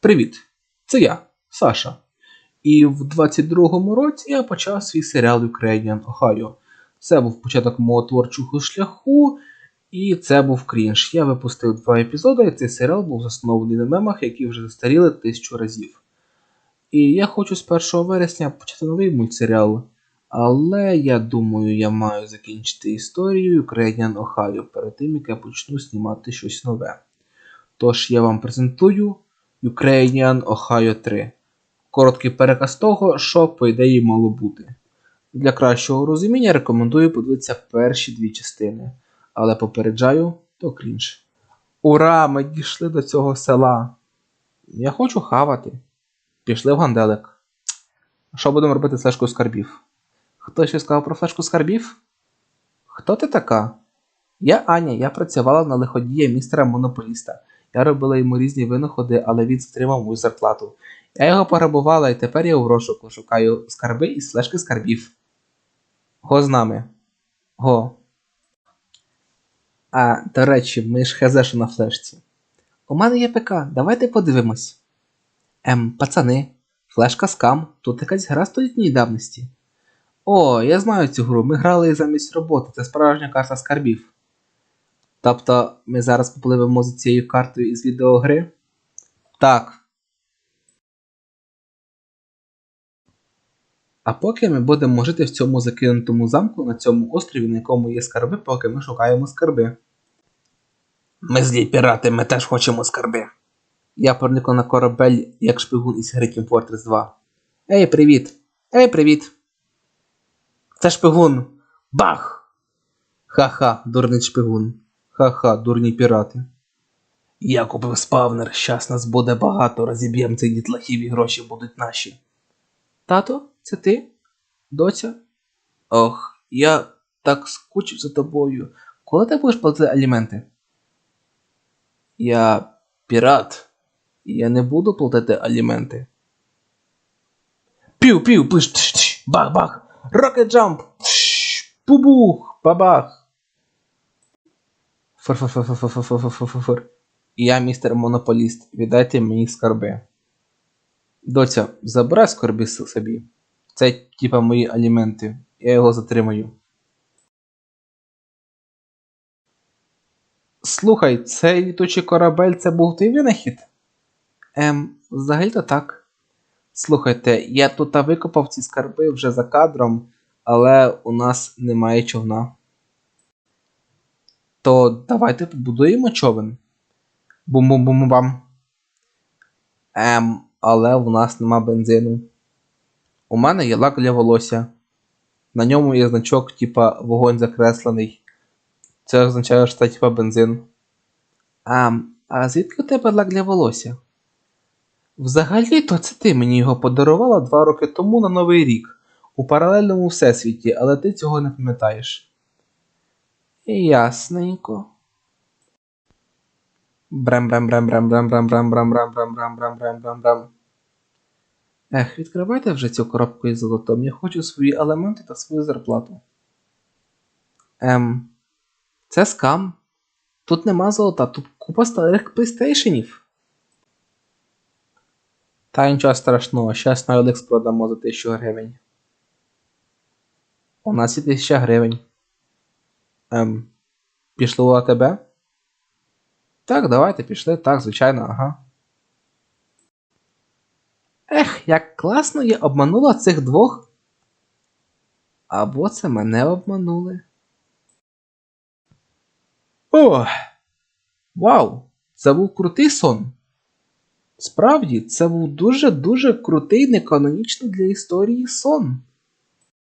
Привіт! Це я, Саша. І в 22-му році я почав свій серіал Ukrainian Ohio. Це був початок мого творчого шляху, і це був крінж. Я випустив два епізоди, і цей серіал був заснований на мемах, які вже застаріли тисячу разів. І я хочу з 1 вересня почати новий мультсеріал. Але я думаю, я маю закінчити історію Ukrainian Ohio перед тим, як я почну знімати щось нове. Тож я вам презентую Ukrainian Ohio 3. Короткий переказ того, що по ідеї мало бути. Для кращого розуміння рекомендую подивитися перші дві частини, але попереджаю, то крінж. Ура! Ми дійшли до цього села. Я хочу хавати. Пішли в ганделик. Що будемо робити з флешкою скарбів? Хто ще сказав про флешку скарбів? Хто ти така? Я Аня, я працювала на лиходія містера монополіста. Я робила йому різні винаходи, але він затримав мою зарплату. Я його пограбувала, і тепер я у розшуку шукаю скарби із флешки скарбів. Го з нами. Го. А, до речі, ми ж що на флешці. У мене є ПК, давайте подивимось. Ем, пацани, флешка скам, тут якась гра столітньої давності. О, я знаю цю гру, ми грали замість роботи, це справжня карта скарбів. Тобто ми зараз попливемо за цією картою із відеогри? Так. А поки ми будемо жити в цьому закинутому замку на цьому острові, на якому є скарби, поки ми шукаємо скарби. Ми злі пірати, ми теж хочемо скарби. Я проникла на корабель як шпигун із гри Team Fortress 2. Ей, привіт! Ей, привіт! Це шпигун! Бах! Ха-ха, дурний шпигун. Ха-ха, дурні пірати. Я купив спавнер, щас нас буде багато, розіб'єм цих дітлахів і гроші будуть наші. Тато, це ти? Доця? Ох, я так скучив за тобою. Коли ти будеш платити аліменти? Я пірат. Я не буду платити аліменти. Пів, пів, пиш, тш, тш, бах, бах. Рокет джамп. Тш, Пубух, бабах. Фур-фур-фур-фур-фур-фур-фур-фур. Я містер монополіст. Віддайте мені скарби. Доця, забирай скарби собі. Це типа мої аліменти. Я його затримаю. Слухай, цей літучий корабель це був твій винахід? Ем, взагалі-то так. Слухайте, я тут викопав ці скарби вже за кадром, але у нас немає човна. То давайте побудуємо човен. Бум-бум-бум-бам. Ем, але у нас нема бензину. У мене є лак для волосся. На ньому є значок, типа вогонь закреслений. Це означає, що це типа бензин. А, а звідки у тебе лак для волосся? Взагалі-то це ти мені його подарувала два роки тому на Новий рік у паралельному всесвіті, але ти цього не пам'ятаєш. Ясненько. брем брем брем брем брем брем брем брем брем брем брем брем брем брем брем Ех, відкривайте вже цю коробку із золотом. Я хочу свої елементи та свою зарплату. Ем, це скам. Тут нема золота, тут купа старих плейстейшенів. Та нічого страшного, щас на Олекс продамо за 1000 гривень. У нас є 1000 гривень. Ем, пішли у АТБ? Так, давайте пішли, так, звичайно, ага. Ех, як класно я обманула цих двох. Або це мене обманули. О! Вау! Це був крутий сон. Справді, це був дуже-дуже крутий, неканонічний для історії сон.